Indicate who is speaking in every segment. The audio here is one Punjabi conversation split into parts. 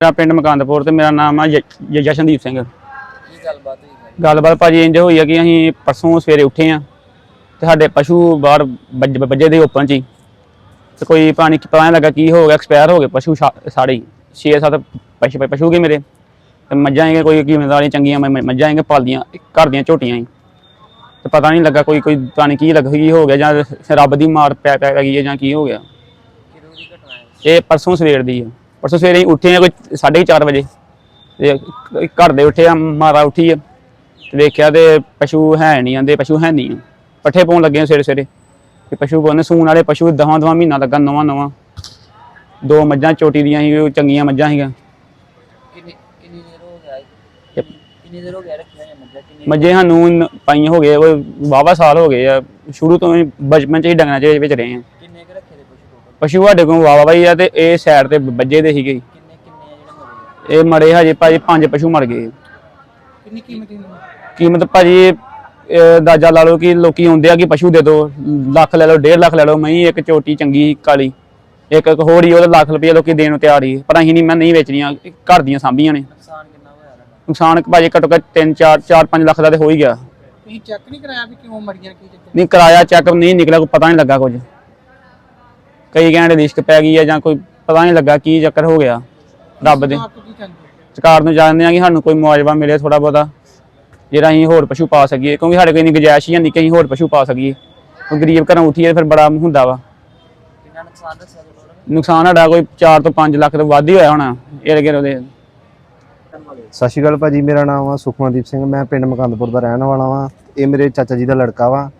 Speaker 1: ਮੇਰਾ ਪਿੰਡ ਮਕਾਨਦਪੁਰ ਤੇ ਮੇਰਾ ਨਾਮ ਆ ਜ- ਜਸ਼ਨਦੀਪ ਸਿੰਘ।
Speaker 2: ਕੀ ਗੱਲਬਾਤ ਹੋਈ
Speaker 1: ਗੱਲਬਾਤ ਭਾਜੀ ਇੰਜ ਹੋਈ ਆ ਕਿ ਅਸੀਂ ਪਰਸੋਂ ਸਵੇਰੇ ਉੱਠੇ ਆ ਤੇ ਸਾਡੇ ਪਸ਼ੂ ਬਾਹਰ ਵੱਜ- ਦੇ ਓਪਨ ਚ ਹੀ ਤੇ ਕੋਈ ਪਾਣੀ, ਪਤਾ ਨਹੀਂ ਲੱਗਾ ਕੀ ਹੋ ਗਿਆ, ਐਕਸਪਾਇਰ ਹੋ ਗਏ ਪਸ਼ੂ ਸਾ- ਸਾਰੇ ਹੀ। 6-7 ਪਸ਼ੂ ਪਸ਼ੂ ਗਏ ਮੇਰੇ। ਤੇ ਮੱਝਾਂ ਹੈਗੇ ਕੋਈ ਕੀਮਤਾਂ ਚੰਗੀਆਂ ਮੱਝਾਂ ਹੈਗੇ ਪਾਲਦੀਆਂ, ਘਰ ਦੀਆਂ ਝੋਟੀਆਂ ਹੀ ਤੇ ਪਤਾ ਨਹੀਂ ਲੱਗਾ ਕੋਈ ਕੋਈ ਪਤਾ ਨਹੀਂ ਕੀ ਲੱਗ, ਕੀ ਹੋ ਗਿਆ ਜਾਂ ਰੱਬ ਦੀ ਮਾਰ ਪੈ ਪੈ ਗਈ ਹੈ ਜਾਂ ਕੀ ਹੋ ਗਿਆ। ਇਹ ਪਰਸੋਂ ਸਵੇਰ ਦੀ ਆ। ਪਰਸੋਂ ਸਵੇਰੇ ਉੱਠੇ ਆ ਕੋਈ 4:30 ਵਜੇ ਤੇ ਘਰ ਦੇ ਉੱਠੇ ਆ ਮਾਰਾ ਉੱਠੀ ਆ ਤੇ ਵੇਖਿਆ ਤੇ ਪਸ਼ੂ ਹੈ ਨਹੀਂ ਆਂਦੇ ਪਸ਼ੂ ਹੈ ਨਹੀਂ। ਪੱਠੇ ਪਾਉਣ ਲੱਗੇ ਸਵੇਰੇ ਸਵੇਰੇ ਤੇ ਪਸ਼ੂ ਪਾਉਣੇ ਸੂਣ ਵਾਲੇ ਪਸ਼ੂ ਦਹਾਂ ਦਹਾਂ ਮਹੀਨਾ ਲੱਗਾ ਨਵਾਂ ਨਵਾਂ। ਦੋ ਮੱਝਾਂ ਚੋਟੀ ਦੀਆਂ ਸੀ ਉਹ ਚੰਗੀਆਂ ਮੱਝਾਂ ਸੀਗੀਆਂ।
Speaker 2: ਕਿੰਨੀ ਕਿੰਨੀ ਦੇਰ ਹੋ ਗਿਆ ਹੈ? ਕਿੰਨੀ ਦੇਰ ਹੋ ਗਿਆ ਰੱਖਿਆ ਹੋਇਆ ਮੱਝਾਂ? ਕਿੰਨੀ
Speaker 1: ਮੱਝੇ ਸਾਨੂੰ ਨ- ਪਾਈਆਂ ਹੋ ਗਏ ਉਹ ਵਾਹਵਾ ਸਾਲ ਹੋ ਗਏ ਆ। ਸ਼ੁਰੂ ਤੋਂ ਹੀ ਬਚਪਨ ਚ ਹੀ ਡੰਗਰਾਂ ਚ ਵਿੱਚ ਰਹੇ ਆ।
Speaker 2: ਕਿੰਨੇ ਕੁ ਰੱਖੇ ਪਸ਼ੂ
Speaker 1: ਸਾਡੇ ਕੋਲ ਵਾਹਵਾ ਹੀ ਆ ਤੇ ਇਹ ਸਾਈਡ ਤੇ ਵੱਜੇ ਦੇ ਸੀਗੇ।
Speaker 2: ਕਿੰਨੇ ਕਿੰਨੇ ਜਿਹੜੇ?
Speaker 1: ਇਹ ਮਰੇ ਹਜੇ ਭਾਜੀ ਪੰਜ ਪਸ਼ੂ ਮਰ ਗਏ।
Speaker 2: ਕਿੰਨੀ ਕੀਮਤ
Speaker 1: ਭਾਜੀ ਅੰਦਾਜ਼ਾ ਲਾ ਲਓ ਕਿ ਲੋਕੀ ਆਉਂਦੇ ਆ ਕਿ ਪਸ਼ੂ ਦੇ ਦਿਓ ਲੱਖ ਲੈ ਲਓ 1.5 ਲੱਖ ਲੈ ਲਓ ਮੈਂ ਇੱਕ ਚੋਟੀ ਚੰਗੀ ਕਾਲੀ ਇੱਕ ਇੱਕ ਹੋਰ ਹੀ ਉਹਦਾ ਲੱਖ ਰੁਪਏ ਲੋਕੀ ਦੇਣ ਨੂੰ ਤਿਆਰ ਹੀ ਪਰ ਅਸੀਂ ਨਹੀਂ ਮੈਂ ਨਹੀਂ ਵੇਚਣੀਆਂ ਘਰ ਦੀਆਂ ਸਾਂਭੀਆਂ ਨੇ।
Speaker 2: ਨੁਕਸਾਨ ਕਿੰਨਾ ਹੋਇਆ
Speaker 1: ਨੁਕਸਾਨ ਭਾਜੀ ਘੱਟੋ ਘੱਟ 3 4 4 5 ਲੱਖ ਦਾ ਤੇ ਹੋ ਹੀ ਗਿਆ।
Speaker 2: ਤੁਸੀਂ ਚੈੱਕ ਨਹੀਂ ਕਰਾਇਆ ਵੀ ਕਿਉਂ ਮਰੀਆਂ ਕੀ ਚੱਕਰ?
Speaker 1: ਨਹੀਂ ਕਰਾਇਆ ਚੈੱਕ ਨਹੀਂ ਨਿਕਲਿਆ ਕੋਈ ਪਤਾ ਨਹੀਂ ਲੱਗਾ ਕੁਝ। ਕਈ ਕਹਿੰਦੇ ਰਿਸਕ ਪੈ ਗਈ ਹੈ ਜਾਂ ਕੋਈ ਪਤਾ ਨਹੀਂ ਲੱਗਾ ਕੀ ਚੱਕਰ ਹੋ ਗਿਆ। ਰੱਬ ਦੇ
Speaker 2: ਕੀ
Speaker 1: ਸਰਕਾਰ ਨੂੰ ਜਾਣਦੇ ਆ ਕਿ ਸਾਨੂੰ ਕੋਈ ਮੁਆਵਜ਼ਾ ਮਿਲੇ ਥੋੜਾ ਬਹੁਤਾ ਜਿਹੜਾ ਅਸੀਂ ਹੋਰ ਪਸ਼ੂ ਪਾ ਸਕੀਏ ਕਿਉਂਕਿ ਸਾਡੇ ਕੋਲ ਇੰਨੀ ਗੁੰਜਾਇਸ਼ ਹੀ ਨਹੀਂ ਕਿ ਅਸੀਂ ਹੋਰ ਪਸ਼ੂ ਪਾ ਸਕੀਏ। ਉਹ ਗਰੀਬ ਘਰੋਂ ਉੱਠੀਏ ਫਿਰ ਬੜਾ ਹੁੰਦਾ ਵਾ।
Speaker 2: ਕਿੰਨਾ ਨੁਕਸਾਨ ਦੱਸਿਆ
Speaker 1: ਨੁਕਸਾਨ ਸਾਡਾ ਕੋਈ 4 ਤੋਂ 5 ਲੱਖ ਤੋਂ ਵੱਧ ਹੀ ਹੋਇਆ ਹੋਣਾ ਇਹ ਗਿਰ ਉਹਦੇ
Speaker 3: ਸਤਿ ਸ਼੍ਰੀ ਅਕਾਲ ਭਾਜੀ ਮੇਰਾ ਨਾਮ ਆ ਸੁਖਮਨਦੀਪ ਸਿੰਘ ਮੈਂ ਪਿੰਡ ਮਕੰਦਪੁਰ ਦਾ ਰਹਿਣ ਵਾਲਾ ਵਾਂ। ਇਹ ਮੇਰੇ ਚਾਚਾ ਜੀ ਦਾ ਲੜਕਾ ਵਾ।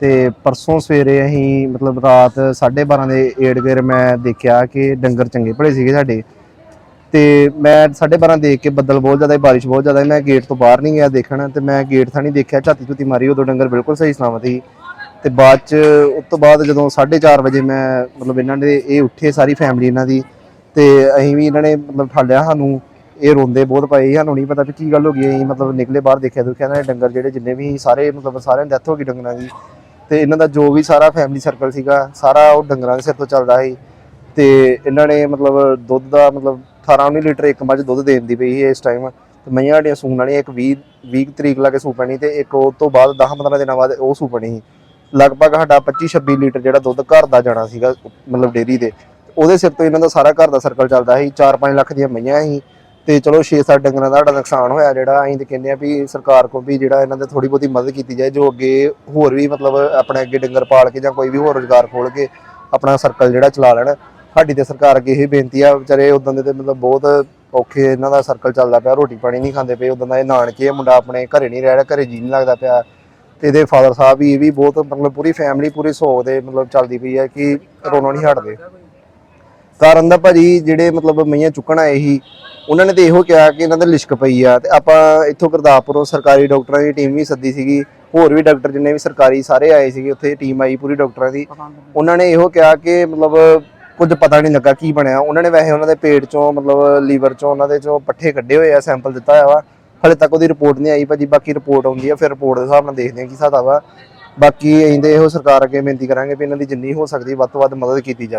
Speaker 3: ਤੇ ਪਰਸੋਂ ਸਵੇਰੇ ਅਸੀਂ ਮਤਲਬ ਰਾਤ 12:30 ਦੇ ਏੜ ਗੇਰ ਮੈਂ ਦੇਖਿਆ ਕਿ ਡੰਗਰ ਚੰਗੇ ਭਲੇ ਸੀਗੇ ਸਾਡੇ। ਤੇ ਮੈਂ 12:30 ਦੇਖ ਕੇ ਬੱਦਲ ਬਹੁਤ ਜ਼ਿਆਦਾ ਬਾਰਿਸ਼ ਬਹੁਤ ਜ਼ਿਆਦਾ ਮੈਂ ਗੇਟ ਤੋਂ ਬਾਹਰ ਨਹੀਂ ਗਿਆ ਦੇਖਣ ਤੇ ਮੈਂ ਗੇਟ ਥਾਣੀ ਦੇਖਿਆ ਝਾਤੀ ਝੁੱਤੀ ਮਾਰੀ ਉਦੋਂ ਡੰਗਰ ਬਿਲਕੁਲ ਸਹੀ ਸਲਾਮਤ ਸੀ। ਤੇ ਬਾਅਦ ਚ ਉਸ ਤੋਂ ਬਾਅਦ ਜਦੋਂ 4:30 ਵਜੇ ਮੈਂ ਮਤਲਬ ਇਹਨਾਂ ਨੇ ਇਹ ਉੱਠੇ ਸਾਰੀ ਫੈਮਿਲੀ ਇਹਨਾਂ ਦੀ ਤੇ ਅਸੀਂ ਵੀ ਇਹਨਾਂ ਨੇ ਮਤਲਬ ਠਾਲਿਆ ਸਾਨੂੰ ਇਹ ਰੋਂਦੇ ਬਹੁਤ ਪਏ ਸਾਨੂੰ ਨਹੀਂ ਪਤਾ ਵੀ ਕੀ ਗੱਲ ਹੋ ਗਈ ਅਸੀਂ ਮਤਲਬ ਨਿਕਲੇ ਬਾਹਰ ਦੇਖਿਆ ਦੁਖਿਆ ਇਹਨਾਂ ਦੇ ਡੰਗਰ ਜਿਹੜੇ ਜਿੰਨੇ ਵੀ ਸੀ, ਸਾਰੇ ਮਤਲਬ ਸਾਰਿਆਂ ਦੀ ਡੈਥ ਹੋ ਗਈ ਡੰਗਰਾਂ ਦੀ। ਤੇ ਇਹਨਾਂ ਦਾ ਜੋ ਵੀ ਸਾਰਾ ਫੈਮਿਲੀ ਸਰਕਲ ਸੀਗਾ, ਸਾਰਾ ਉਹ ਡੰਗਰਾਂ ਦੇ ਸਿਰ ਤੋਂ ਚੱਲਦਾ ਸੀ। ਤੇ ਇਹਨਾਂ ਨੇ ਮਤਲਬ ਦੁੱਧ ਦਾ ਮਤਲਬ 18 19 ਲੀਟਰ ਇੱਕ ਮੱਝ ਦੁੱਧ ਦੇਣ ਦੀ ਪਈ ਸੀ ਇਸ ਟਾਈਮ ਤੇ ਮਈਆਂ ਸਾਡੀਆਂ ਸੂਣ ਵਾਲੀਆਂ ਇੱਕ 20 20 ਤਰੀਕ ਲਾ ਕੇ ਸੂ ਪੈਣੀ ਤੇ ਇੱਕ ਉਹ ਤੋਂ ਬਾਅਦ 10 15 ਦਿਨਾਂ ਬਾਅਦ ਉਹ ਸੂ ਪੈਣੀ ਸੀ। ਲਗਭਗ ਸਾਡਾ 25 26 ਲੀਟਰ ਜਿਹੜਾ ਦੁੱਧ ਘਰ ਦਾ ਜਾਣਾ ਸੀਗਾ, ਮਤਲਬ ਡੇਰੀ ਦੇ। ਉਹਦੇ ਸਿਰ ਤੋਂ ਇਹਨਾਂ ਦਾ ਸਾਰਾ ਘਰ ਦਾ ਸਰਕਲ ਚੱਲਦਾ ਸੀ। 4-5 ਲੱਖ ਦੀਆਂ ਮਈਆਂ ਸੀ। ਤੇ ਚਲੋ 6-7 ਡੰਗਰਾਂ ਦਾ ਸਾਡਾ ਨੁਕਸਾਨ ਹੋਇਆ, ਜਿਹੜਾ ਅਸੀਂ ਤੇ ਕਹਿੰਦੇ ਆ ਵੀ ਸਰਕਾਰ ਕੋਲ ਵੀ ਜਿਹੜਾ ਇਹਨਾਂ ਦੇ ਥੋੜੀ ਬਹੁਤੀ ਮਦਦ ਕੀਤੀ ਜਾਏ, ਜੋ ਅੱਗੇ ਹੋਰ ਵੀ ਮਤਲਬ ਆਪਣੇ ਅੱਗੇ ਡੰਗਰ ਪਾਲ ਕੇ ਜਾਂ ਕੋਈ ਵੀ ਹੋਰ ਰੋਜ਼ਗਾਰ ਖੋਲ ਕੇ ਆਪਣਾ ਸਰਕਲ ਜਿਹੜਾ ਚਲਾ ਲੈਣ, ਸਾਡੀ ਤੇ ਸਰਕਾਰ ਅੱਗੇ ਇਹ ਬੇਨਤੀ ਆ, ਵਿਚਾਰੇ ਉਦੋਂ ਦੇ ਤੇ ਮਤਲਬ ਬਹੁਤ ਔਖੇ ਇਹਨਾਂ ਦਾ ਸਰਕਲ ਚੱਲਦਾ ਪਿਆ, ਰੋਟੀ ਪਾਣੀ ਨਹੀਂ ਖਾਂਦੇ ਪਏ ਉਦੋਂ ਦਾ ਇਹ ਨਾਨਕੇ ਮੁੰਡਾ ਆਪਣੇ ਘਰੇ ਨਹੀਂ ਰਹਿ ਰਿਹਾ, ਘਰੇ ਜੀ ਨਹੀਂ ਲੱਗਦਾ ਪਿਆ। ਤੇ ਇਹਦੇ ਫਾਦਰ ਸਾਹਿਬ ਵੀ ਇਹ ਵੀ ਬਹੁਤ ਮਤਲਬ ਪੂਰੀ ਫੈਮਿਲੀ ਪੂਰੀ ਸੋਗ ਦੇ ਮਤਲਬ ਚੱਲਦੀ ਪਈ ਹੈ ਕਿ ਰੋਣਾ ਨਹੀਂ ਹਟਦੇ। ਕਾਰਨ ਦਾ ਭਾਜੀ ਜਿਹੜੇ ਮਤਲਬ ਮਈਆਂ ਚੁੱਕਣ ਆਏ ਸੀ, ਉਹਨਾਂ ਨੇ ਤੇ ਇਹੋ ਕਿਹਾ ਕਿ ਇਹਨਾਂ ਦੇ ਲਿਸ਼ਕ ਪਈ ਆ ਤੇ ਆਪਾਂ ਇੱਥੋਂ ਗੁਰਦਾਸਪੁਰੋਂ ਸਰਕਾਰੀ ਡਾਕਟਰਾਂ ਦੀ ਟੀਮ ਵੀ ਸੱਦੀ ਸੀਗੀ, ਹੋਰ ਵੀ ਡਾਕਟਰ ਜਿੰਨੇ ਵੀ ਸਰਕਾਰੀ ਸਾਰੇ ਆਏ ਸੀਗੇ, ਉੱਥੇ ਟੀਮ ਆਈ ਪੂਰੀ ਡਾਕਟਰਾਂ ਦੀ। ਉਹਨਾਂ ਨੇ ਇਹੋ ਕਿਹਾ ਕਿ ਮਤਲਬ ਕੁਝ ਪਤਾ ਨਹੀਂ ਲੱਗਾ ਕੀ ਬਣਿਆ। ਉਹਨਾਂ ਨੇ ਵੈਸੇ ਉਹਨਾਂ ਦੇ ਪੇਟ ਚੋਂ ਮਤਲਬ ਲੀਵਰ ਚੋਂ ਉਹਨਾਂ ਦੇ ਚੋਂ ਪੱਠੇ ਕੱਢੇ ਹੋਏ ਆ, ਸੈਂਪਲ ਦਿੱਤਾ ਹੋਇਆ ਵਾ। ਹਲੇ ਤੱਕ ਉਹਦੀ ਰਿਪੋਰਟ ਨਹੀਂ ਆਈ, ਭਾਜੀ ਬਾਕੀ ਰਿਪੋਰਟ ਆਉਂਦੀ ਆ, ਫਿਰ ਰਿਪੋਰਟ ਦੇ ਹਿਸਾਬ ਨਾਲ ਦੇਖਦੇ ਆ ਕੀ ਹਿਸਾਬ ਵਾ ਬਾਕੀ ਅਸੀਂ ਤੇ ਇਹੋ ਸਰਕਾਰ ਅੱਗੇ ਬੇਨਤੀ ਕਰਾਂਗੇ ਵੀ ਇਹਨਾਂ ਦੀ ਜਿੰਨੀ ਹੋ ਸਕਦੀ ਵੱਧ ਤੋਂ ਵੱਧ ਮਦਦ ਕੀਤੀ ਜਾਵੇ।